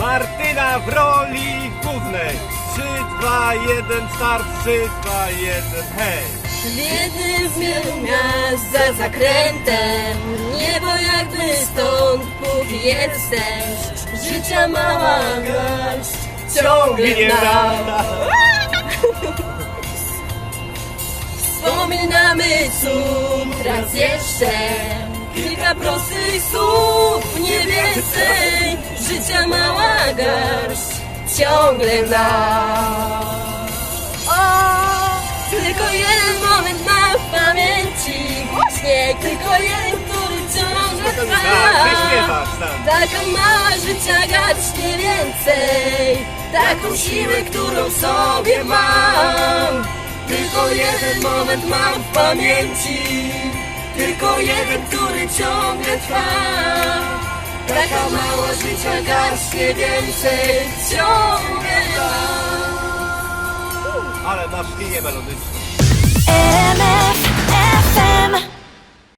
Martyna w roli głównej. 3, 2, 1, start 3, 2, 1, hej! Wiedzy zmieł nas za zakrętem. Niebo jakby stąd, póki jestem. Życia mała garść ciągnie w nas Wspominamy cud raz jeszcze. Kilka prostych słów, nie więcej. Życia mała garść Ciągle nam O, tylko jeden moment mam w pamięci. Właśnie, tylko jeden, który ciągle trwa tak Taka mała życia garść, nie więcej. Taką siłę, którą sobie mam Tylko jeden moment mam w pamięci. Tylko jeden, który ciągle trwa. Taka mała życia garść, nie więcej. Ciągle mam Ale masz linię melodyczną